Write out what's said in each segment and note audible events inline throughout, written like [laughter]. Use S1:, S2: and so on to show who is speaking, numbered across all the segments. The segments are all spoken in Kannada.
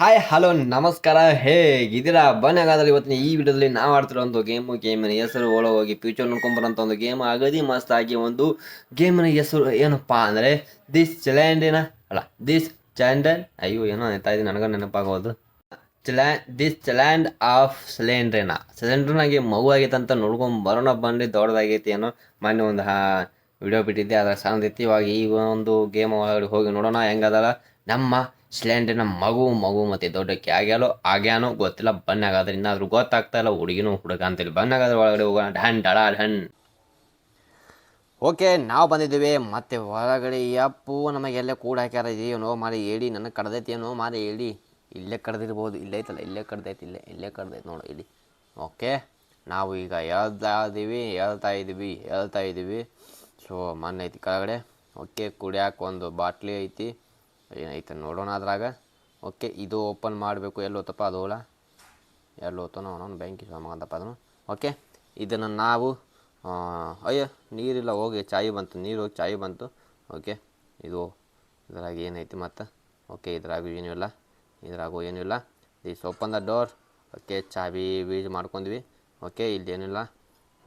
S1: ಹಾಯ್ ಹಲೋ ನಮಸ್ಕಾರ. ಹೇಗಿದ್ದೀರಾ ಬನ್ನಿ ಹಾಗಾದ್ರೆ ಇವತ್ತಿನ ಈ ವಿಡಿಯೋದಲ್ಲಿ ನಾವು ಆಡ್ತಿರೋ ಒಂದು ಗೇಮು ಗೇಮಿನ ಹೆಸರು ಒಳಗೆ ಹೋಗಿ ಫ್ಯೂಚರ್ ನೋಡ್ಕೊಂಬರೋಂಥ ಒಂದು ಗೇಮ್ ಆಗದಿ ಮಸ್ತ್ ಆಗಿ ಒಂದು ಗೇಮಿನ ಹೆಸರು ಏನಪ್ಪ ಅಂದರೆ ದಿಸ್ ಚಲ್ಯಾಂಡಿನ ಅಲ್ಲ ದಿಸ್ ಚಾಂಡನ್ ಅಯ್ಯೋ, ಏನೋ ನೆನಪಾ ಇದೆ ನನಗೆ ನೆನಪಾಗೋದು. ಚಲಾ ದಿಸ್ ಚಲ್ಯಾಂಡ್ ಆಫ್ ಸಿಲಿಂಡ್ರಿನ ಸಿಲಿಂಡ್ರನಾಗೆ ಮಗು ಆಗೈತೆ ಅಂತ ನೋಡ್ಕೊಂಡು ಬರೋಣ. ಬನ್ನಿ ದೊಡ್ಡದಾಗೈತಿ ಏನೋ. ಮೊನ್ನೆ ಒಂದು, ಹಾ ವಿಡಿಯೋ ಬಿಟ್ಟಿದ್ದೆ. ಅದರ ಇವಾಗ ಈ ಒಂದು ಗೇಮ್ ಒಳಗಡೆ ಹೋಗಿ ನೋಡೋಣ. ಹೆಂಗದಲ್ಲ? ನಮ್ಮ ಸಿಲಿಂಡ್ರಿನ ಮಗು ಮಗು ಮತ್ತೆ ದೊಡ್ಡಕ್ಕೆ ಆಗ್ಯಾಲೋ, ಆಗ್ಯಾನೋ ಗೊತ್ತಿಲ್ಲ, ಬನ್ನಿ ಹಾಗಾದ್ರೆ ಇನ್ನಾದ್ರೂ ಗೊತ್ತಾಗ್ತಾ ಇಲ್ಲ, ಹುಡುಗಿನೂ ಹುಡುಗ ಅಂತೇಳಿ ಬನ್ನಿ ಹಾಗಾದ್ರೆ ಒಳಗಡೆ ಹೋಗೋಣ. ಡನ್ ಡಳ ಡನ್ ಓಕೆ, ನಾವು ಬಂದಿದ್ದೀವಿ. ಮತ್ತೆ ಒಳಗಡೆ ಯಪ್ಪು ನಮಗೆಲ್ಲ ಕೂಡ ಹಾಕ್ಯಾರ ಇದೇನೋ ಮಾರಿ ಹೇಳಿ ನನಗೆ ಕಡ್ದೈತಿ ಏನೋ ಮಾರಿ ಹೇಳಿ. ಇಲ್ಲೇ ಕಡ್ದಿರ್ಬೋದು, ಇಲ್ಲೇ ಐತಲ್ಲ, ಇಲ್ಲೇ ಕಡ್ದೈತಿ, ಇಲ್ಲೇ ಇಲ್ಲೇ ಕಡ್ದೈತಿ ನೋಡು, ಇಲ್ಲಿ. ಓಕೆ, ನಾವು ಈಗ ಹೇಳ್ತಾ ಇದ್ದೀವಿ ಹೇಳ್ತಾ ಇದ್ದೀವಿ ಹೇಳ್ತಾ ಇದ್ದೀವಿ ಸೊ ಮಣ್ಣು ಐತಿ ಕೆಳಗಡೆ. ಓಕೆ, ಕುಡಿಯಾಕೆ ಒಂದು ಬಾಟ್ಲಿ ಐತಿ. ಏನೈತೆ ನೋಡೋಣ ಅದ್ರಾಗ. ಓಕೆ, ಇದು ಓಪನ್ ಮಾಡಬೇಕು. ಎಲ್ಲಿ ಹೋತಪ್ಪ ಅದು ಹೋಳ? ಎಲ್ಲಿ ಹೋತನೋ ಅವನೊಂದು ಬ್ಯಾಂಕಿ ಅಂತಪ್ಪ ಅದನ್ನು ಓಕೆ, ಇದನ್ನು ನಾವು ಅಯ್ಯೋ, ನೀರಿಲ್ಲ, ಹೋಗಿ, ಚಾಯಿ ಬಂತು. ನೀರು ಹೋಗಿ ಚಾಯಿ ಬಂತು. ಓಕೆ, ಇದು ಇದ್ರಾಗ ಏನೈತಿ ಮತ್ತು? ಓಕೆ, ಇದ್ರಾಗೂ ಏನೂ ಇಲ್ಲ. ಇದ್ರಾಗೂ ಏನೂ ಇಲ್ಲ. This open the door okay Chhabi ಬೀಜ್ ಮಾಡ್ಕೊಂಡ್ವಿ. ಓಕೆ ಇಲ್ಲೇನಿಲ್ಲ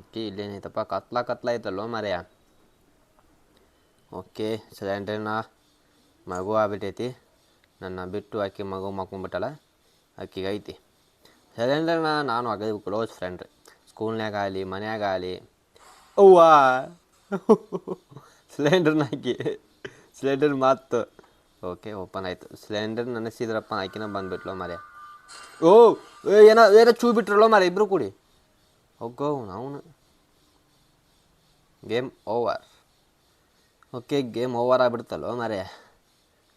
S1: ಓಕೆ ಇಲ್ಲೇನೈತಪ್ಪ ಕತ್ಲ ಕತ್ಲ ಐತಲ್ಲೋ ಮರೆಯ. ಓಕೆ ಸಿಲಿಂಡ್ರಿನ ಮಗು ಆಗ್ಬಿಟ್ಟೈತಿ. ನನ್ನ ಬಿಟ್ಟು ಆಕೆ ಮಗು ಮಕ್ಕೊಂಬಿಟ್ಟಲ್ಲ ಆಕಿಗೆ ಐತಿ. ಸಿಲಿಂಡರ್ನ ನಾನು ಅಗದಿ ಕ್ಲೋಸ್ ಫ್ರೆಂಡ್ ಸ್ಕೂಲ್ನ್ಯಾಗ ಆಗಲಿ, ಮನ್ಯಾಗ ಆಗಲಿ. ಅವ್ವ. ಸಿಲಿಂಡರ್ನ ಹಾಕಿ ಸಿಲಿಂಡರ್ ಮಾತು. ಓಕೆ ಓಪನ್ ಆಯಿತು. ಸಿಲಿಂಡರ್ ನೆನೆಸಿದ್ರಪ್ಪ, ಆಕಿನ ಬಂದುಬಿಟ್ಲೋ ಮರೆ ಓ ಏನೋ ಏನೋ ಚೂ ಬಿಟ್ರಲ್ಲೋ ಮರೆ ಇಬ್ಬರು ಕೂಡಿ. ಹೋಗೋ ಅವನು game over okay game over ಆಗಿಬಿಡ್ತಲ್ವ ಮರೆ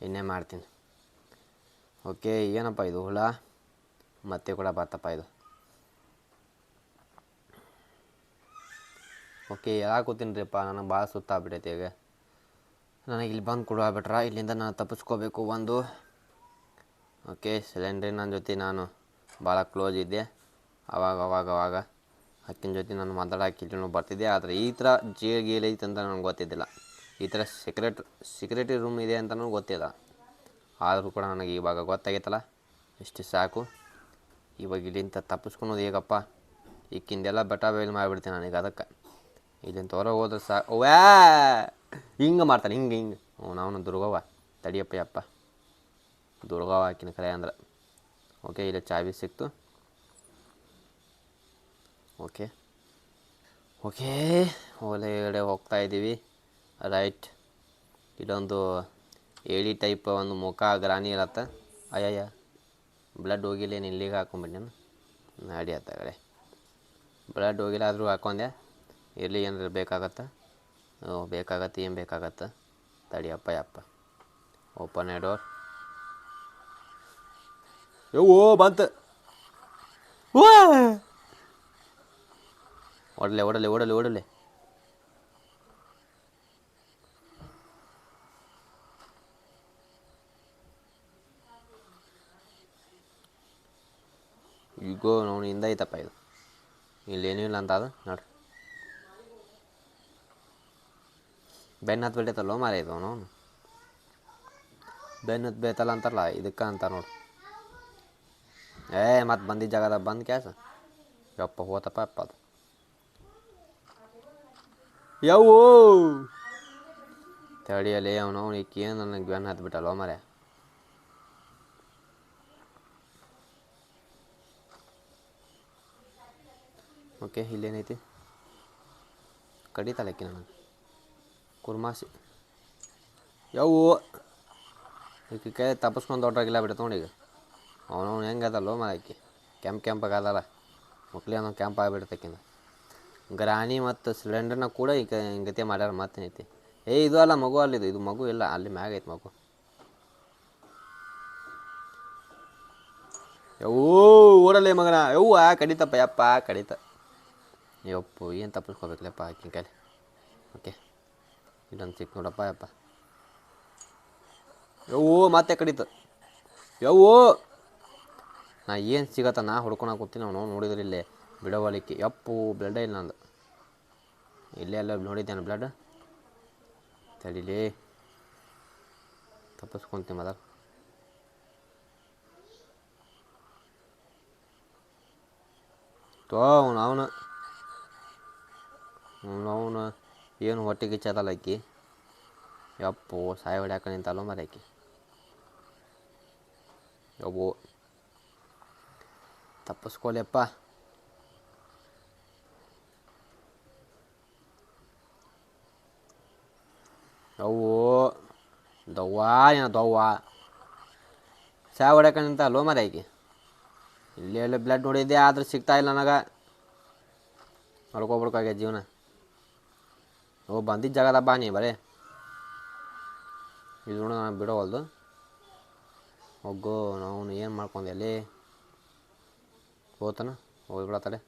S1: ಇನ್ನೇ ಮಾಡ್ತೀನಿ. ಓಕೆ ಏನಪ್ಪ ಇದು? ಹುಳ? ಮತ್ತೆ ಕೂಡ ಬರ್ತಪ್ಪ ಇದು. ಓಕೆ, ಯಾವಾಗ ಕೂತೀನಿರಿಪ್ಪ? ನನಗೆ ಭಾಳ ಸುತ್ತಾಗ್ಬಿಟ್ಟೈತೆ ಈಗ. ನನಗೆ ಇಲ್ಲಿ ಬಂದು ಕೊಡಾಬಿಟ್ರ ಇಲ್ಲಿಂದ ನಾನು ತಪ್ಪಿಸ್ಕೋಬೇಕು ಒಂದು. ಓಕೆ ಸಿಲಿಂಡ್ರಿ ನನ್ನ ಜೊತೆ ನಾನು. ಭಾಳ ಕ್ಲೋಸ್ ಇದ್ದೆ. ಅವಾಗ ಅವಾಗ ಅವಾಗ. ಅಕ್ಕಿನ ಜೊತೆ ನಾನು ಮಾತಾಡೋಕ್ಕಿಲ್ಲೂ ಬರ್ತಿದ್ದೆ. ಆದರೆ ಈ ಥರ ಜೇಲ್ ಗೀಲ್ ಐತೆ ಅಂತ ನನಗೆ ಗೊತ್ತಿದ್ದಿಲ್ಲ. ಈ ಥರ ಸೆಕ್ರೆಟ್ ಸೆಕ್ರೆಟರಿ ರೂಮ್ ಇದೆ ಅಂತಲೂ ಗೊತ್ತಿಲ್ಲ. ಆದರೂ ಕೂಡ ನನಗೆ ಇವಾಗ ಗೊತ್ತಾಗೈತಲ್ಲ. ಇಷ್ಟು ಸಾಕು. ಇವಾಗ ಇಲ್ಲಿಂದ ತಪ್ಪಿಸ್ಕೊಳೋದು ಹೇಗಪ್ಪ? ಈಕಿಂದೆಲ್ಲ ಬೆಟ್ಟ ಬೇಲ್ ಮಾಡಿಬಿಡ್ತೀನಿ ನನಗೆ ಅದಕ್ಕೆ. ಇಲ್ಲಿಂದ ಹೊರ ಹೋದ್ರೆ ಸಾ ವ್ಯಾ ಹಿಂಗೆ ಮಾಡ್ತಾನೆ, ಹಿಂಗೆ ಹಿಂಗೆ. ಓ ನಾವು ದುರ್ಗವ್ವ. ತಡಿಯಪ್ಪ, ಯಪ್ಪ. ದುರ್ಗವ್ವ ಆಕಿನ ಕರೆ ಅಂದ್ರೆ. ಓಕೆ, ಇಲ್ಲಿ ಚಾವಿ ಸಿಕ್ತು. ಓಕೆ. ಓಕೆ ಒಳಗಡೆ ಹೋಗ್ತಾ ಇದ್ದೀವಿ ರೈಟ್ ಇದೊಂದು ಏಡಿ ಟೈಪ್ ಒಂದು ಮುಖ ಗ್ರಾನಿ ಇರತ್ತೆ. ಅಯ್ಯಯ್ಯ ಬ್ಲಡ್ ಹೋಗಿಲ್ಲ ಏನು ಇಲ್ಲಿಗೆ ಹಾಕೊಂಬಿಟ್ಟೇನು ನಾಡಿ ಕಡೆ. ಬ್ಲಡ್ ಹೋಗಿಲ್ಲ ಆದರೂ ಹಾಕೊಂಡೆ. ಇರಲಿ ಏನಾರು ಬೇಕಾಗತ್ತೆ? ಓ, ಬೇಕಾಗತ್ತೆ, ಏನು ಬೇಕಾಗತ್ತೆ? ತಡಿಯಪ್ಪ ಯಪ್ಪ. ಓಪನ್ ಡೋರ್ ಬಂತ. ಬಂತು ಓಡಲೆ ಓಡಲೆ ಓಡಲೆ ಓಡಲೆ ಈಗೋ ನಾವು ಹಿಂದ ಐತಪ್ಪ ಇದು. ಇಲ್ಲೇನೂ ಇಲ್ಲ ಅಂತ ಅದು, ನೋಡ್ರಿ. ಬೆನ್ನು ಹತ್ತು ಬಿಟ್ಟೈತಲ್ಲೋ ಮಾರೆ ಇದು ಅವನು. ಬೆನ್ನು ಹತ್ತು ಬೇತಲ್ಲ ಅಂತಾರಲ್ಲ, ಇದಕ್ಕೆ ಅಂತ ನೋಡು. ಏ, ಮತ್ತೆ ಬಂದಿದ್ದ ಜಾಗದಾಗ ಬಂದು ಕ್ಯಾಸ ಯಪ್ಪ, ಹೋತಪ್ಪ ಅಪ್ಪ ಅದು. ಯಾವೋ ತಡಿಯಲೇ ಅವನು ಅವ್ನು ಏನು ನನಗೆ ಬೆನ್ನು ಹತ್ತು ಬಿಟ್ಟಲ್ಲೋ ಮಾರ್ಯ. ಓಕೆ ಇಲ್ಲೇನೈತಿ ಕಡಿತಾಳಕ್ಕೆ ನನಗೆ ಕುರ್ಮಾಸಿ. ಯಾವು ಈಕೆ ಕೈ ತಪ್ಪಿಸ್ಕೊಂಡು ದೊಡ್ಡಾಗಿಲ್ಲ ಬಿಡ್ತು ನೋಡಿ ಈಗ. ಅವನು ಹೆಂಗೆ ಅದಲ್ಲೋ ಮಾಕಿ ಕೆಂಪು ಕೆಂಪಾಗ ಅದಲ್ಲ. ಮಕ್ಳಿ ಅವನು ಕೆಂಪು ಆಗಿಬಿಡ್ತಕ್ಕಿಂತ ಗ್ರಾನಿ ಮತ್ತು ಸಿಲಿಂಡರ್ನ ಕೂಡ ಈಗ ಹಿಂಗತೆ ಮಾಡ್ಯಾರ ಮತ್ತೇನೈತಿ ಏ, ಇದು ಅಲ್ಲ ಮಗು ಅಲ್ಲಿದು ಇದು. ಮಗು ಇಲ್ಲ. ಅಲ್ಲಿ ಮ್ಯಾಗ ಐತೆ ಮಗು. ಯವೂ ಓಡಲ್ಲೇ ಮಗನ. ಯವ್ವ ಕಡಿತಪ್ಪ. ಯಪ್ಪ ಕಡಿತ. ಯಪ್ಪು ಏನು ತಪ್ಪಿಸ್ಕೋಬೇಕಲ್ಲಪ್ಪ ಆಕಿನ ಕೈಲಿ ಓಕೆ ಇದೊಂದು ಸಿಕ್ ನೋಡಪ್ಪ ಯಪ್ಪ ಯವ್ವೋ ಮತ್ತೆ ಕಡಿತು ಯವ್ವ ನಾ ಏನು ಸಿಗತ್ತ ನಾ ಹುಡ್ಕೊಳಕ್ಕೆ ಕೂತೀನಿ ಅವನು ನೋಡಿದ್ರೆ ಇಲ್ಲೇ ಬಿಡವಳಿಕೆ ಯಪ್ಪು ಬ್ಲಡ್ ಇಲ್ಲ ನಂದು ಇಲ್ಲೇ ಎಲ್ಲ ನೋಡಿದ್ದೇನೆ ಬ್ಲಡ್ ತಡಿಲಿ ತಪ್ಪಿಸ್ಕೊತೀನಿ ಮೊದಲು ತೋ ಅವನು ಅವನು ಅವನು ಏನು ಹೊಟ್ಟೆಗೆ ಚದಲ್ಲ ಆಕಿ. ಯಪ್ಪೋ, ಸಾಯಿ ಹೊಡ್ಯಾಕ ನಿಂತಲ್ಲ ಮರ ಆಕಿ. ಯಬ್ಬೋ ತಪ್ಪಿಸ್ಕೊಲೆಪ್ಪ ಅವು ದವ್ವ ಏನ ದವ್ವ. ಸಾಯ ಹೊಡ್ಯಾಕ ನಿಂತಲ್ಲೋ ಮರ ಆಕಿ. ಇಲ್ಲಿ ಎಲ್ಲ ಬ್ಲಡ್ ನೋಡಿದ್ದೆ, ಆದ್ರೆ ಸಿಗ್ತಾ ಇಲ್ಲ ನನಗೆ. ಹೊಡ್ಕೊಬಿಡ್ಕಾಗ್ಯ ಜೀವನ. ಓ ಬಂದಿದ್ದ ಜಾಗದ ಬಾ ನೀ ಬರೇ. ಇದು ನಾನು ಬಿಡೋವಲ್ದು ಹೋಗೋ ನಾವು ಏನು ಮಾಡ್ಕೊಂಡೆ ಅಲ್ಲಿ? ಹೋತಾನ? ಹೋಗ್ಬಿಡತ್ತಲೆ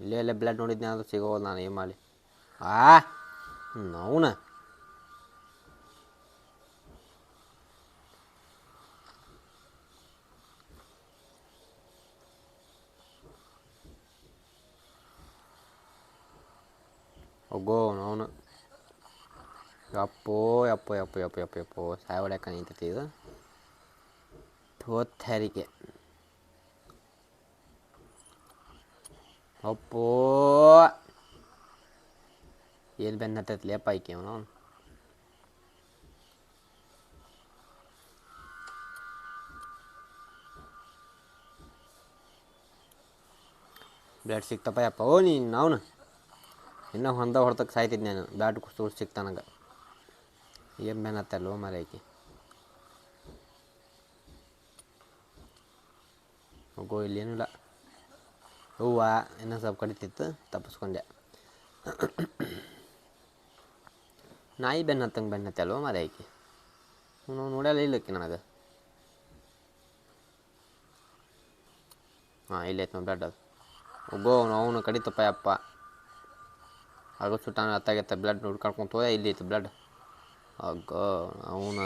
S1: ಇಲ್ಲೇ ಇಲ್ಲೇ ಬ್ಲಡ್ ನೋಡಿದ್ನೆ ಅಂದ್ರೆ ಸಿಗೋವಲ್ಲ ನಾನು ಏನು ಮಾಡಲಿ. ಆ ನೌನ ඔගෝ නොවන අපෝ අප අප අප අප අපෝ සෑවඩක් කනීත තිීද? තොත් හැරික. ඔපෝ ඒල් බැන්නටත් ලය පයි කියවනවා. බ්ලඩ් සික් තමයි අප ඕනින් නවන ಇನ್ನೂ ಹೊಂದ ಹೊಡ್ತಕ್ಕೆ ಸಾಯ್ತಿದ್ದೆ ನಾನು. ಬ್ಯಾಟ್ ಕುಸ್ತು ನನಗೆ ಏನು ಬೆನ್ನತ್ತಲ್ವ ಮರೈಕಿ ಹೋಗೋ ಇಲ್ಲೇನಿಲ್ಲ ಹೂವ, ಇನ್ನೂ ಸ್ವಲ್ಪ ಕಡಿತಿತ್ತು ತಪ್ಪಿಸ್ಕೊಂಡೆ. ನಾಯಿ ಬೆನ್ನ ಹತ್ತಂಗೆ ಬೆನ್ನ ಹತ್ತಲ್ವ ಮರೈಕಿ ನಾವು ನೋಡಲ್ಲ ಇಲ್ಲಕ್ಕೆ ನನಗೆ. ಹಾಂ ಇಲ್ಲೈತೆ ಬ್ಲಡ್ ಅದು. ಹೋಗೋ ಅವನು ಕಡಿತಪ್ಪ ಯಪ್ಪ. ಆಗ ಸುಟ್ಟಾನ ಅತ್ತಾಗೆತ್ತ ಬ್ಲಡ್ ಹುಡ್ಕಾಡ್ಕೊಂತ ಹೋದೆ, ಇಲ್ಲಿ ಐತೆ ಬ್ಲಡ್ ಅಗ್ಗೋ, ಅವನ.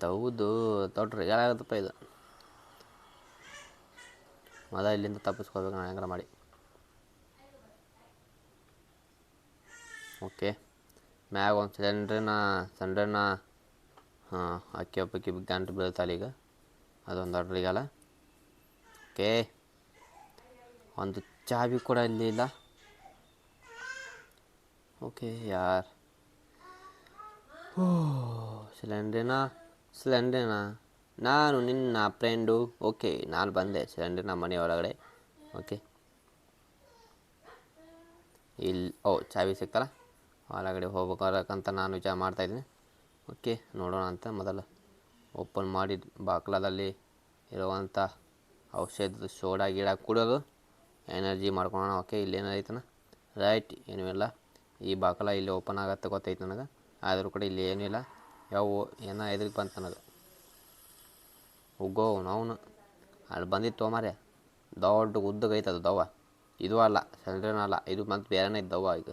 S1: ದೌದು ದೊಡ್ಡ ರಿಗಾಲಾಗತ್ತಪ್ಪ ಇದು. ಮದ ಇಲ್ಲಿಂದ ತಪ್ಪಿಸ್ಕೋಬೇಕು ನಾನು ಹೆಂಗ್ರ ಮಾಡಿ. ಓಕೆ. ಮ್ಯಾಗ ಒಂದು ಸಿಲಿಂಡ್ರಿನ ಸಿಲಿಂಡ್ರನ್ನ ಹಾಂ, ಅಕ್ಕಿ ಒಪ್ಪಕ್ಕಿ ಗಂಟು ಬೀಳುತ್ತಲ್ಲ ಈಗ. ಅದೊಂದು ದೊಡ್ಡ ರಿಗಾಲ ಓಕೆ. ಒಂದು ಚಾವಿ ಕೂಡ ಇಲ್ಲಿ ಇಲ್ಲ. ಯಾರ್ ಓ ಸಿಲಿಂಡ್ರಿನ ಸಿಲಿಂಡ್ರಿನ ನಾನು ನಿನ್ನ ಫ್ರೆಂಡು ಓಕೆ ನಾನು ಬಂದೆ ಸಿಲಿಂಡ್ರಿನ ಮನೆ ಒಳಗಡೆ ಓಕೆ ಇಲ್ಲಿ ಓ ಚಾವಿ ಸಿಕ್ಕಲ್ಲ ಒಳಗಡೆ ಹೋಗ್ಬೇಕಂತ ನಾನು ವಿಚಾರ ಮಾಡ್ತಾಯಿದ್ದೀನಿ ಓಕೆ ನೋಡೋಣ ಅಂತ ಮೊದಲು ಓಪನ್ ಮಾಡಿ ಬಾಕ್ಲದಲ್ಲಿ ಇರುವಂಥ ಔಷಧದ ಸೋಡಾ ಗಿಡ ಕುಡಿಯೋದು ಎನರ್ಜಿ ಮಾಡ್ಕೊಳೋಣ. ಓಕೆ ಇಲ್ಲಿ ಐತನ ರೈಟ್ ಏನೂ ಇಲ್ಲ ಈ ಬಾಕಲ ಇಲ್ಲಿ ಓಪನ್ ಆಗತ್ತೆ ಗೊತ್ತೈತೆ ನನಗೆ. ಆದರೂ ಕೂಡ ಇಲ್ಲಿ ಏನೂ ಇಲ್ಲ ಯಾವ ಏನೋ ಎದುರಿಗೆ ಬಂತು ನನಗೆ. ಉಗ್ಗೋ ಅವನು ಅಲ್ಲಿ ಬಂದಿತ್ತು ಮಾರೆ ದೊಡ್ಡ ಉದ್ದಗೈತೆ ಅದು ದವ್ವ. ಇದು ಅಲ್ಲ ಸೆಲ್ರೇನ ಅಲ್ಲ. ಇದು ಮತ್ತು ಬೇರೆನೇ ಇದ್ದವ ಈಗ.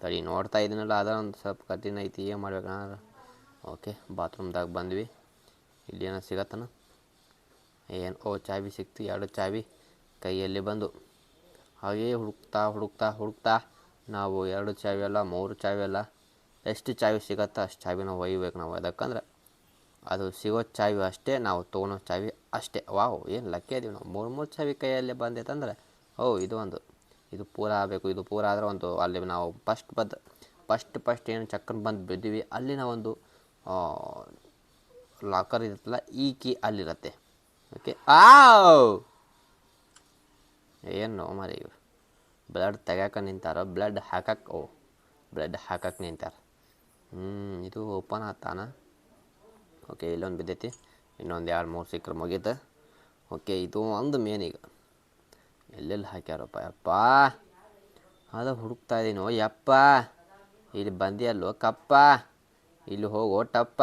S1: ತಡಿ, ನೋಡ್ತಾ ಇದ್ದೀನಲ್ಲ ಅದರ ಒಂದು ಸ್ವಲ್ಪ ಕಠಿಣ ಐತಿ ಏನು ಮಾಡ್ಬೇಕು ಓಕೆ, ಬಾತ್ರೂಮ್ದಾಗ ಬಂದ್ವಿ. ಇಲ್ಲಿ ಏನೋ ಸಿಗತ್ತನ? ಏನು? ಓ ಚಾವಿ ಸಿಕ್ತು. ಎರಡು ಚಾವಿ ಕೈಯಲ್ಲಿ ಬಂದು. ಹಾಗೇ ಹುಡುಕ್ತಾ ಹುಡುಕ್ತಾ ಹುಡುಕ್ತಾ. ನಾವು ಎರಡು ಚಾವಿ ಅಲ್ಲ, ಮೂರು ಚಾವಿ ಅಲ್ಲ, ಎಷ್ಟು ಚಾವಿ ಸಿಗತ್ತೋ ಅಷ್ಟು ಚಾವಿನ ಒಯ್ಬೇಕು ನಾವು. ಅದಕ್ಕಂದ್ರೆ ಅದು ಸಿಗೋ ಚಾವಿ ಅಷ್ಟೇ, ನಾವು ತೊಗೊಳೋ ಚಾವಿ ಅಷ್ಟೇ. ವಾವ್, ಏನು ಲಕ್ಕಿ ಇದೀವಿ ನಾವು. ಮೂರು ಮೂರು ಚಾವಿ ಕೈಯಲ್ಲಿ ಬಂದಿತ್ತಂದರೆ ಓ ಇದು ಒಂದು, ಇದು ಪೂರ ಆಗಬೇಕು, ಇದು ಪೂರ ಆದರೆ ಒಂದು ಅಲ್ಲಿ ನಾವು ಫಸ್ಟ್ ಬದ್, ಫಸ್ಟ್ ಫಸ್ಟ್ ಏನು ಚಕ್ಕನ್ ಬಂದು ಬಿದ್ದೀವಿ, ಅಲ್ಲಿನ ಒಂದು ಲಾಕರ್ ಇರುತ್ತಲ್ಲ, ಈ ಕೀ ಅಲ್ಲಿರುತ್ತೆ. ಓಕೆ ಆ ಏನು ಮರಿ ಬ್ಲಡ್ ತೆಗ್ಯಾಕ ನಿಂತಾರ ಬ್ಲಡ್ ಹಾಕಕ್ಕೆ ಓ ಬ್ಲಡ್ ಹಾಕಕ್ಕೆ ನಿಂತಾರ. ಹ್ಞೂ ಇದು ಓಪನ್ ಆತಾನ? ಓಕೆ ಇಲ್ಲೊಂದು ಬಿದ್ದೈತಿ. ಇನ್ನೊಂದು ಎರಡು ಮೂರು ಸಿಕ್ಕರೆ ಮುಗೀತು. ಓಕೆ ಇದು ಒಂದು ಮೇನ್ ಈಗ. ಎಲ್ಲೆಲ್ಲಿ ಹಾಕ್ಯಾರಪ್ಪ, ಯಪ್ಪ? ಅದು ಹುಡುಕ್ತಾ ಇದೀನೋ, ಯಪ್ಪ? ಇಲ್ಲಿ ಬಂದಿಯಲ್ಲೋ, ಕಪ್ಪ? ಇಲ್ಲಿ ಹೋಗೋ, ಟಪ್ಪ?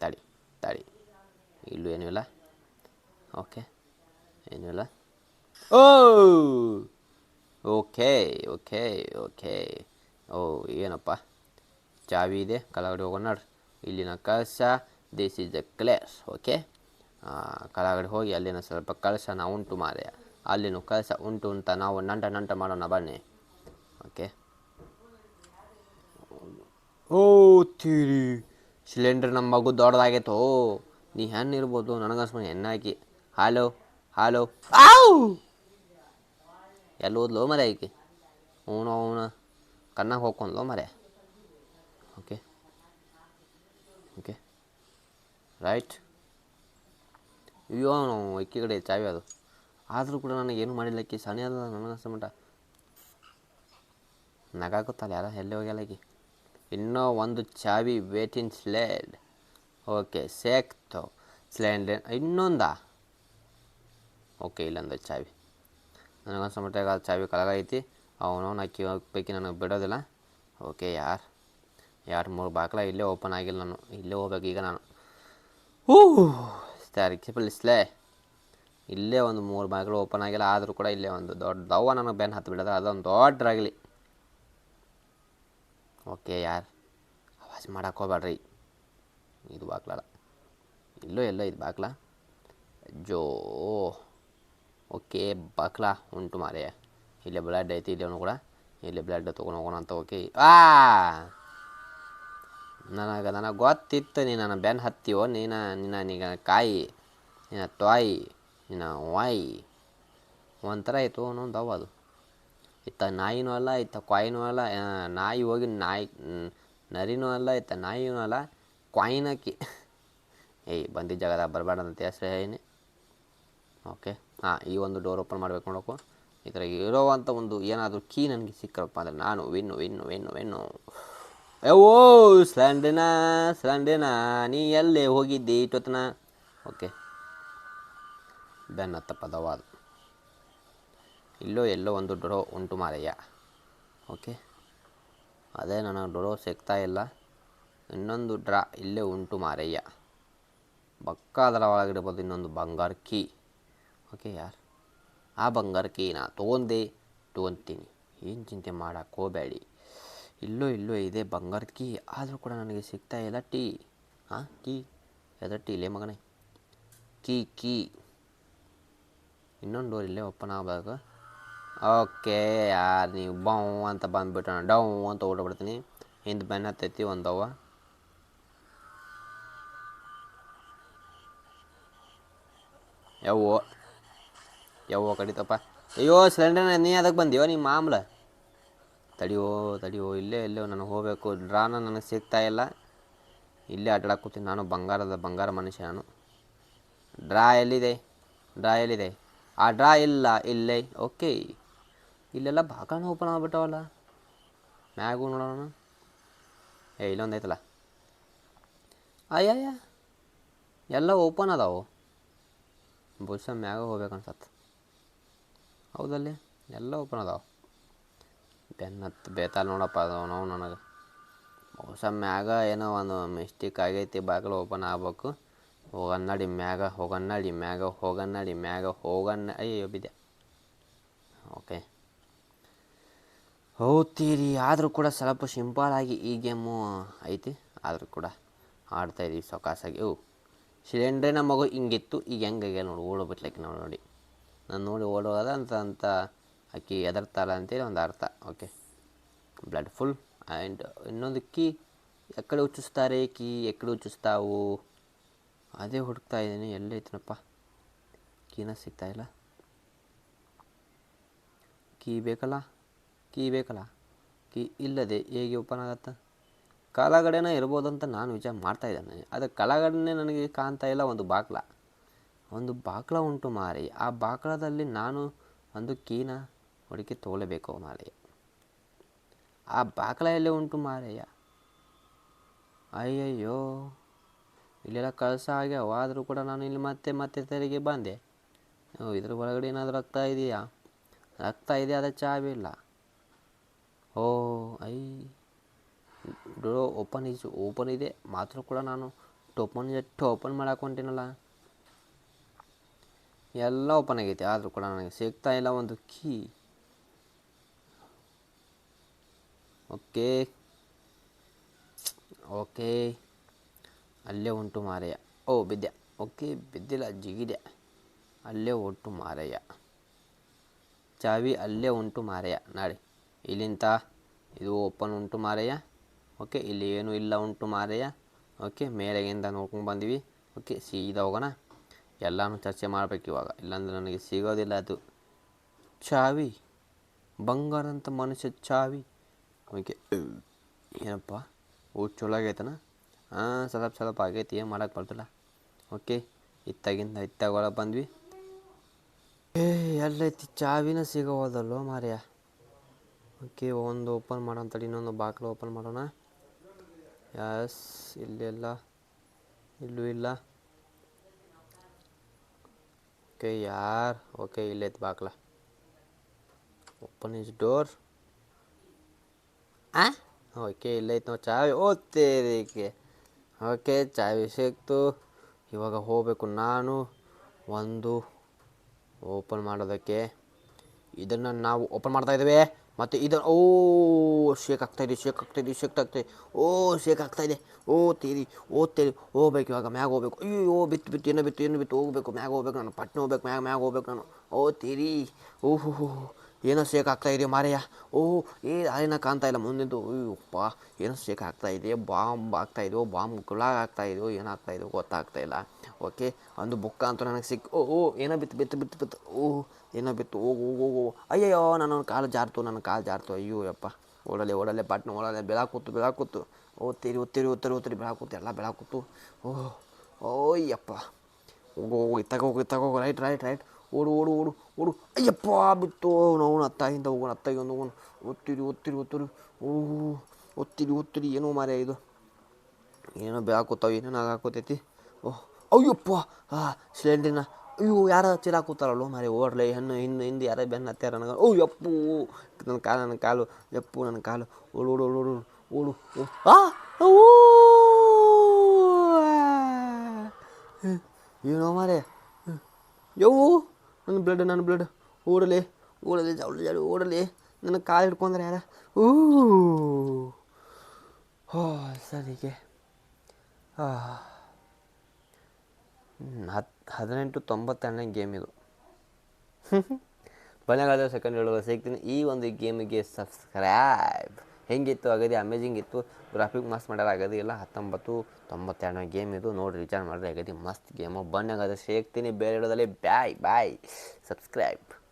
S1: ತಡಿ ತಡಿ. ಇಲ್ಲೂ ಏನೂ ಇಲ್ಲ. ಓಕೆ ಏನೂ ಇಲ್ಲ. ಓ! ಓಕೆ ಓಕೆ ಓಕೆ ಓ ಏನಪ್ಪ ಚಾವಿ ಇದೆ ಕೆಳಗಡೆ ಹೋಗೋಣ ನೋಡ್ರಿ ಇಲ್ಲಿನ ಕಳಶ this is the clays okay ಕೆಳಗಡೆ ಹೋಗಿ ಅಲ್ಲಿನ ಸ್ವಲ್ಪ ಕಳಶನ ಉಂಟು ಮಾರೆ ಅಲ್ಲಿನ ಕಳಶ ಉಂಟು ಅಂತ ನಾವು ನಂಟ ನಂಟ ಮಾಡೋಣ ಬನ್ನಿ ಓಕೆ ಓ ತೀರಿ ಸಿಲಿಂಡರ್ ನಮ್ಮ ಮಗು ದೊಡ್ಡದಾಗೈತೋ ನೀ ಹೆಣ್ಣು ಇರ್ಬೋದು ನನಗನ್ಸ್ಮ ಹೆಣ್ಣಾಕಿ ಹಾಲೋ ಹಾಲೋ ಆವ್ ಎಲ್ಲಿ ಹೋದ್ಲೋ ಮರೆ ಈಕೆ ಅವನು ಅವನು ಕಣ್ಣಾಗ ಹೋಗ್ಕೊಂಡ್ಲೋ ಮರೆ ಓಕೆ ಓಕೆ ರೈಟ್ ಅಯ್ಯೋ ನಾವು ಅಕ್ಕಿ ಕಡೆ ಚಾವಿ ಅದು ಆದರೂ ಕೂಡ ನನಗೆ ಏನು ಮಾಡಿಲ್ಲ ಅಕ್ಕಿ ಸಣ್ಣ ಅದ ನನಗೆ ಅನ್ಸಮಟ ನಗಾಕುತ್ತಲ್ಲ ಯಾರ ಎಲ್ಲಿ ಹೋಗ್ಯಾಳ ಆಕಿ ಇನ್ನೂ ಒಂದು ಚಾವಿ ವೇಟಿನ್ ಸ್ಲೇಡ್ ಓಕೆ ಸೇಕ್ತು ಸ್ಲ್ಯಾಂಡ್ ಇನ್ನೊಂದಾ ಓಕೆ ಇಲ್ಲೊಂದು ಚಾವಿ ನನಗನ್ಸಮಟ್ಟ ಅದು ಚಾವಿ ಕಳಗೈತಿ ಅವನು ಅಕ್ಕಿ ಹೋಗ್ಬೇಕಿ ನನಗೆ ಬಿಡೋದಿಲ್ಲ. ಓಕೆ ಯಾರು? ಯಾರು ಮೂರು ಬಾಕ್ಲ ಇಲ್ಲೇ ಓಪನ್ ಆಗಿಲ್ಲ ನಾನು. ಇಲ್ಲೇ ಹೋಗ್ಬೇಕು ಈಗ ನಾನು. ಹೂ ಸ್ಟಾರ್ ಸ್ಲೇ ಇಲ್ಲೇ ಒಂದು ಮೂರು ಬಾಗಿಲು ಓಪನ್ ಆಗಿಲ್ಲ. ಆದರೂ ಕೂಡ ಇಲ್ಲೇ ಒಂದು ದೊಡ್ಡ ದವ್ವ ನನಗೆ ಬೆನ್ ಹತ್ತು ಬಿಡೋದು. ಅದೊಂದು ದೊಡ್ಡರಾಗಲಿ. ಓಕೆ ಯಾರು? ಅವಾಜ್ ಮಾಡಕ್ಕೆ ಹೋಗ್ಬೇಡ್ರಿ ಇದು ಬಾಕ್ಲಲ್ಲ ಇಲ್ಲೋ ಎಲ್ಲೋ ಇದು ಬಾಕ್ಲ ಜೋ ಓಕೆ, ಬಕ್ಲಾ, ಉಂಟು ಮಾರೆ. ಇಲ್ಲಿ ಬ್ಲಡ್ ಐತಿ, ಇಲ್ಲೂ ಕೂಡ. ಇಲ್ಲಿ ಬ್ಲಡ್ ತೊಗೊಂಡು ಹೋಗೋಣ ಅಂತ, ಓಕೆ. ಆ! ನನಗೆ ನನಗೆ ಗೊತ್ತಿತ್ತು ನೀ ನನ್ನ ಬೆನ್ನು ಹತ್ತಿಯೋ ನೀನು ನಿನ್ನ ನೀಗ ಕಾಯಿ, ನಿನ್ನ ತಾಯಿ ನಿನ್ನ ವಾಯಿ. ಒಂಥರ ಆಯಿತು ಅನ್ನೋದು ಅವ ಅದು. ಇತ್ತ ನಾಯಿನೂ ಅಲ್ಲ, ಇತ್ತ ಕ್ವಾಯಿನೂ ಅಲ್ಲ ನಾಯಿ ಹೋಗಿ ನಾಯಿ ನರಿನೂ ಅಲ್ಲ, ಇತ್ತ ನಾಯಿನೂ ಅಲ್ಲ, ಕ್ವಾಯಿನಕ್ಕಿ. ಏಯ್, ಬಂದಿದ್ದ ಜಾಗದಾಗ ಬರಬೇಡ ಅಂತ ಹೆಸ್ರು ಓಕೆ. ಹಾಂ ಈ ಒಂದು ಡೋರ್ ಓಪನ್ ಮಾಡಬೇಕು ನೋಡೋಕು. ಈ ಥರ ಇರೋವಂಥ ಒಂದು ಏನಾದರೂ ಕೀ ನನಗೆ ಸಿಕ್ಕರಪ್ಪ ಅಂದರೆ ನಾನು ವಿನ್ನು ವಿನ್ನು ವಿನ್ನು ವಿನ್ನು ಓ ಸ್ಲ್ಯಾಂಡಿನ ಸ್ಲ್ಯಾಂಡಿನ ನೀ ಎಲ್ಲಿ ಹೋಗಿದ್ದಿ ಇಷ್ಟೊತ್ತನ? ಓಕೆ ಬೆನ್ನ ಪದವಾದ ದವಾದು ಇಲ್ಲೋ ಎಲ್ಲೋ ಒಂದು ಡೊರೋ ಉಂಟು ಮಾರಯ್ಯ. ಓಕೆ ಅದೇ ನನಗೆ ಡೊರೋ ಸಿಗ್ತಾ ಇಲ್ಲ. ಇನ್ನೊಂದು ಡ್ರಾ ಇಲ್ಲೇ ಉಂಟು ಮಾರಯ್ಯ. ಬಕ್ಕ ಅದರ ಒಳಗಿಡ್ಬೋದು ಇನ್ನೊಂದು ಬಂಗಾರ ಕೀ ಓಕೆ ಯಾರು? ಆ ಬಂಗಾರಕ್ಕೆ ನಾ ತೊಗೊಂಡೆ, ತೊಗೊತೀನಿ. ಏನು ಚಿಂತೆ ಮಾಡಕ್ಕೆ ಹೋಗಬೇಡಿ. ಇಲ್ಲೋ ಇಲ್ಲೋ ಇದೆ ಬಂಗಾರದ ಕೀ. ಆದರೂ ಕೂಡ ನನಗೆ ಸಿಗ್ತಾ ಇಲ್ಲ ಟೀ. ಹಾಂ ಕೀ. ಎದ್ರ ಟೀ ಇಲ್ಲೇ ಮಗನೇ. Key key. ಇನ್ನೊಂದು ಡೋರ್ ಇಲ್ಲೇ ಓಪನ್ ಆಗಬೇಕು ಓಕೆ ಯಾರು, ನೀವು ಬೌ ಅಂತ ಬಂದುಬಿಟ್ಟು ಡೌ ಅಂತ ಓಡಬಿಡ್ತೀನಿ ಹಿಂದೆ ಬೆನ್ನ ಹತ್ತೈತಿ ಒಂದವ ಯವ್ವೋ. ಯವ್ವೋ ಕಡಿತಪ್ಪ. ಅಯ್ಯೋ ಸಿಲಿಂಡರ್ ನೀ ಅದಕ್ಕೆ ಬಂದಿಯೋ ನಿಮ್ಮ ಮಾಮೂಲ? ತಡಿಯೋ ತಡಿಯೋ, ಇಲ್ಲೇ, ಇಲ್ಲೋ ನನಗೆ ಹೋಗಬೇಕು. ಡ್ರಾನ ನನಗೆ ಸಿಗ್ತಾ ಇಲ್ಲ. ಇಲ್ಲೇ ಕೂತೀನಿ ನಾನು, ಬಂಗಾರದ ಬಂಗಾರ ಮನುಷ್ಯ ನಾನು. ಡ್ರಾ ಎಲ್ಲಿದೆ? ಡ್ರಾ ಎಲ್ಲಿದೆ? ಆ ಡ್ರಾ ಇಲ್ಲ, ಇಲ್ಲೇ. ಓಕೆ ಇಲ್ಲೆಲ್ಲ ಬಾಕಣ ಓಪನ್ ಆಗ್ಬಿಟ್ಟವಲ್ಲ. ಮ್ಯಾಗೂ ನೋಡೋಣ. ಏ, ಇಲ್ಲೊಂದು ಐತಲ್ಲ. ಅಯ್ಯಯ್ಯ, ಎಲ್ಲ ಓಪನ್ ಅದಾವು. ಬುಸ ಮ್ಯಾಗ ಹೋಗ್ಬೇಕು ಅನ್ಸತ್ತೆ ಹೌದಲ್ಲಿ? ಎಲ್ಲ ಓಪನ್ ಅದಾವ. ಬೆನ್ನತ್ತು ಬೇತಾಲ್ ನೋಡಪ್ಪ ಅದು ನಾವು ನನಗೆ. ಹೊಸ ಮ್ಯಾಗ ಏನೋ ಒಂದು ಮಿಸ್ಟೇಕ್ ಆಗೈತಿ, ಬಾಗಿಲು ಓಪನ್ ಆಗ್ಬೇಕು. ಹೋಗನ್ನಡಿ ಮ್ಯಾಗ ಹೋಗನ್ನಡಿ ಮ್ಯಾಗ ಹೋಗನ್ನಡಿ ಮ್ಯಾಗ, ಹೋಗನ್ನ, ಅಯ್ಯೋ ಬಿದ್ದೆ. ಓಕೆ ಹೋಗ್ತೀರಿ, ಆದರೂ ಕೂಡ ಸ್ವಲ್ಪ ಸಿಂಪಲ್ ಆಗಿ ಈ ಗೇಮು ಐತಿ, ಆದರೂ ಕೂಡ ಆಡ್ತಾಯಿದ್ದೀವಿ ಸೊಕಾಸಾಗಿ. ಓ ಸಿಲಿಂಡ್ರಿನ ಮಗು ಹಿಂಗಿತ್ತು, ಈಗ ಹೆಂಗಾಗ್ಯ ನೋಡಿ ಓಡೋಗ್ಬಿಟ್ಲಕ್ಕೆ ನಾವು ನೋಡಿ. ನಾನು ನೋಡಿ ಓಡೋದ ಅಂತ ಅಂತ ಅಕ್ಕಿ ಎದರ್ತಾಳ ಅಂತೇಳಿ ಒಂದು ಅರ್ಥ. ಓಕೆ ಬ್ಲಡ್ ಫುಲ್ ಆ್ಯಂಡ್ ಇನ್ನೊಂದು ಕೀ ಎಕ್ಕಡೆ ಉಚ್ಚಿಸ್ತಾರೆ, ಕೀ ಎಕ್ಕಡೆ ಉಚ್ಚಿಸ್ತಾವು. ಅದೇ ಹುಡುಕ್ತಾ ಇದ್ದೀನಿ ಎಲ್ಲೈತನಪ್ಪ ಕೀನ ಸಿಗ್ತಾ ಇಲ್ಲ. ಕೀ ಬೇಕಲ್ಲ? ಕೀ ಬೇಕಲ್ಲ? ಕೀ ಇಲ್ಲದೆ ಹೇಗೆ ಓಪನ್ ಆಗತ್ತೆ? ಇರ್ಬೋದು ಅಂತ ನಾನು ವಿಚಾರ ಮಾಡ್ತಾ ಇದ್ದೇನೆ. ಅದು ಕೆಳಗಡೆನೇ ನನಗೆ ಕಾಣ್ತಾ ಇಲ್ಲ, ಒಂದು ಬಾಕ್ಲ ಒಂದು ಬಾಕ್ಲ ಉಂಟು ಮಾರಿ. ಆ ಬಾಕ್ಲದಲ್ಲಿ ನಾನು ಒಂದು ಕೀನ ಹುಡುಕಿ ತೋಲಬೇಕು ಮಾರಯ್ಯ ಆ ಬಾಕ್ಲ ಎಲ್ಲೇ ಉಂಟು ಮಾರಯ್ಯ ಅಯ್ಯಯ್ಯೋ. ಇಲ್ಲೆಲ್ಲ ಕಳಸ ಆಗ್ಯಾವ ಆದರೂ ಕೂಡ ನಾನು ಇಲ್ಲಿ ಮತ್ತೆ ಮತ್ತೆ ತೆರಿಗೆ ಬಂದೆ. ಇದ್ರ ಒಳಗಡೆ ಏನಾದರೂ ರಕ್ತ ಇದೆಯಾ? ರಕ್ತ ಇದೆ ಅದ ಚಾವಿ ಇಲ್ಲ. ಓ I do open is open ಇದೆ. ಮಾತ್ರ ಕೂಡ ನಾನು ಟೋಪನ್ ಎಷ್ಟು ಓಪನ್ ಮಾಡಕ್ಕೆ ಹೊಂಟೀನಲ್ಲ. ಎಲ್ಲ ಓಪನ್ ಆಗೈತೆ, ಆದರೂ ಕೂಡ ನನಗೆ ಸಿಗ್ತಾ ಇಲ್ಲ ಒಂದು ಕೀ ಓಕೆ ಓಕೆ ಅಲ್ಲೇ ಉಂಟು ಮಾರಯ್ಯ. ಓ, ಬಿದ್ದೆ. ಓಕೆ ಬಿದ್ದಿಲ್ಲ, ಜಿಗಿದೆ. ಅಲ್ಲೇ ಉಂಟು ಮಾರಯ್ಯ. ಚಾವಿ ಅಲ್ಲೇ ಉಂಟು ಮಾರಯ್ಯ. ನಾಡಿ ಇಲ್ಲಿಂತ ಇದು ಓಪನ್ ಉಂಟು ಮಾರಯ್ಯ. ಓಕೆ ಇಲ್ಲಿ ಏನೂ ಇಲ್ಲ ಉಂಟು ಮಾರಯ್ಯ. ಓಕೆ ಮೇಲೆಗಿಂದ ನೋಡ್ಕೊಂಡು ಬಂದೀವಿ. ಓಕೆ ಸೀದಾ ಹೋಗೋಣ. ಎಲ್ಲನೂ ಚರ್ಚೆ ಮಾಡಬೇಕು ಇವಾಗ. ಇಲ್ಲಾಂದ್ರೆ ನನಗೆ ಸಿಗೋದಿಲ್ಲ ಅದು. ಚಾವಿ. ಬಂಗಾರಂತ ಮನುಷ್ಯ ಚಾವಿ. ಓಕೆ ಏನಪ್ಪ? ಊಟ ಚಲೋ ಆಗೈತನ? ಹಾಂ ಸ್ವಲ್ಪ ಸ್ವಲ್ಪ ಆಗೈತಿ. ಏನು ಮಾಡೋಕ್ಕೆ ಬರ್ತಿಲ್ಲ ಓಕೆ, ಇತ್ತಾಗಿಂದ ಇತ್ತಾಗ ಒಳಗೆ ಬಂದ್ವಿ. ಏ, ಎಲ್ಲೈತಿ ಚಾವಿನ ಸಿಗೋದಲ್ಲೋ ಮಾರ್ಯ. ಓಕೆ, ಒಂದು ಓಪನ್ ಮಾಡೋಣ ತಡಿ, ಇನ್ನೊಂದು ಬಾಕ್ಲು ಓಪನ್ ಮಾಡೋಣ. ಯಸ್, ಇಲ್ಲೆಲ್ಲ, ಇಲ್ಲೂ ಇಲ್ಲ. ಓಕೆ ಯಾರ್ ಓಕೆ ಇಲ್ಲೈತಿ ಬಾಗ್ಲ ಓಪನ್ ಇಸ್ ಡೋರ್ ಆ ಓಕೆ ಇಲ್ಲೈತಿ ನಾವು ಚಾವಿ ಓದ್ತೇರಿಕೆ ಓಕೆ ಚಾವಿ ಸಿಕ್ತು ಇವಾಗ ಹೋಗಬೇಕು ನಾನು ಒಂದು ಓಪನ್ ಮಾಡೋದಕ್ಕೆ ಇದನ್ನು ನಾವು ಓಪನ್ ಮಾಡ್ತಾ ಇದ್ದೇವೆ ಮತ್ತು ಇದನ್ನು ಓ ಶೇಕ್ ಆಗ್ತಾಯಿದೆ ಶೇಕ್ ಆಗ್ತಾಯಿದೆ ಶೇಕ್ ಆಗ್ತಾಯಿದೆ ಓ ಶೇಕ್ ಆಗ್ತಾಯಿದೆ ಓ ತೀರಿ ಓ ತೇರಿ ಹೋಗ್ಬೇಕು ಇವಾಗ ಮ್ಯಾಗ ಹೋಗ್ಬೇಕು ಅಯ್ಯೋ ಬಿತ್ತು ಬಿತ್ತು ಏನೋ ಬಿತ್ತು ಏನು ಬಿತ್ತು ಹೋಗ್ಬೇಕು ಮ್ಯಾಗ ಹೋಗ್ಬೇಕು ನಾನು ಪಟ್ನೆ ಹೋಗ್ಬೇಕು ಮ್ಯಾಗ ಮ್ಯಾಗ ಹೋಗ್ಬೇಕು ನಾನು ಓ ತೀರಿ ಓಹೋ ಏನೋ ಶೇಕ್ ಆಗ್ತಾಯಿದೆ ಮಾರಯ್ಯ ಓ ಏ ಅದೇನ ಕಾಣ್ತಾ ಇಲ್ಲ ಮುಂದಿಂದು ಅಯ್ಯಪ್ಪ ಏನೋ ಶೇಕ್ ಆಗ್ತಾಯಿದೆ ಬಾಂಬ್ ಆಗ್ತಾ ಇದೆಯೋ ಬಾಂಬ್ ಗುಳಾಗ್ ಆಗ್ತಾ ಇದೆಯೋ ಗೊತ್ತಾಗ್ತಾಯಿಲ್ಲ ಓಕೆ ಒಂದು ಬುಕ್ಕ ಅಂತೂ ನನಗೆ ಸಿಕ್ ಓ ಓ ಏನೋ ಬಿತ್ತು ಬಿತ್ತು ಬಿತ್ತು ಬಿತ್ತು ಓ ಏನೋ ಬಿತ್ತು, ಹೋಗು ಹೋಗು ಹೋಗು ಅಯ್ಯಯ್ಯೋ ನನ್ನ ಕಾಲು ಜಾರ್ತು, ನನ್ನ ಕಾಲು ಜಾರ್ತು. ಅಯ್ಯೋ, ಯಪ್ಪ. ಓಡಲೆ ಓಡಲೆ ಪಟ್ನ ಓಡಲೆ, ಬೆಳಕೂತು ಬೆಳಕೂತು. ಓದ್ತೀರಿ ಓದ್ತೀರಿ ಓದ್ತೀರಿ ಓದ್ತೀರಿ, ಬೆಳಕೂತು, ಎಲ್ಲ ಬೆಳಕೂತು. ಓಹ್ ಓಯ್ಯಪ್ಪ ಹೋಗು ಹೋಗು, ಇತ್ತಾಗ ಹೋಗು ಇತ್ತಾಗ ಹೋಗು. Right right right. ಓಡು ಓಡು ಓಡು ಓಡು. ಅಯ್ಯಪ್ಪ, ಬಿತ್ತು. ನಾವು ಅತ್ತಾಗಿಂದ ಹೋಗೋಣ ಅತ್ತಾಗಿಂದ ಹೋಗೋಣ. ಓದ್ತೀರಿ ಓದ್ತೀರಿ ಓದ್ತೀರಿ. ಓಹ್ ಓದ್ತೀರಿ ಓದ್ತೀರಿ. ಏನೋ ಮಾರೇ ಇದು. ಏನೋ ಬೆಳಕೂತಾವ, ಏನೇನು ಆಗಾಕೋತೈತಿ ಓಹ್ ಅಯ್ಯಪ್ಪ. ಹಾಂ ಸಿಲಿಂಡ್ರಿನ ಅಯ್ಯೋ ಯಾರ ಕೂತಾರಲ್ಲೋ ಮಾರಿ ಓಡ್ಲೆ, ಹೆಣ್ಣು, ಹಿಂದೆ ಹಿಂದೆ, ಯಾರ ಬೆನ್ನ ಹತ್ತಾರ ನನಗೆ. ಓ ಎಪ್ಪು ನನ್ನ ಕಾಲು ನನ್ನ ಕಾಲು, ಯಪ್ಪು, ನನ್ನ ಕಾಲು. ಓಡು ಓಡು ಓಡು ಓಡು ಓಡು ಆ ಏನೋ ಮಾರೇ ಯೋ ನನ್ನ ಬ್ಲಡ್ ನನ್ನ ಬ್ಲಡ್ ಓಡಲಿ ಓಡಲಿ ಜವಳಿ ಜವಳಿ ಓಡಲಿ. ನನ್ನ ಕಾಲು ಹಿಡ್ಕೊಂಡ್ರೆ ಯಾರ? ಊ. ಹೋ ಸರಿಗೆ. ಹತ್ತು ಹದಿನೆಂಟು ತೊಂಬತ್ತೆರಡನೇ ಗೇಮ್ ಇದು. [laughs] ಬನ್ನಿ ಸೆಕೆಂಡ್ ಹೇಳುವ ಸಿಗ್ತೀನಿ ಈ ಒಂದು ಗೇಮಿಗೆ ಸಬ್ಸ್ಕ್ರೈಬ್ ಹೆಂಗಿತ್ತು, ಅಗದಿ ಅಮೇಜಿಂಗ್ ಇತ್ತು. ಗ್ರಾಫಿಕ್ ಮಸ್ತ್ ಮಾಡ್ಯಾರ ಆಗದೆ ಇಲ್ಲ ಹತ್ತೊಂಬತ್ತು ತೊಂಬತ್ತೆರಡನೇ ಗೇಮ್ ಇದು. ನೋಡಿ ರಿಚಾರ್ಜ್ ಮಾಡಿದ್ರೆ ಆಗದೆ ಮಸ್ತ್ ಗೇಮು ಬನ್ನಿ ಸಿಗ್ತೀನಿ ಬೇರೆ ಹೇಳೋದಲ್ಲಿ ಬಾಯ್ ಬಾಯ್ ಸಬ್ಸ್ಕ್ರೈಬ್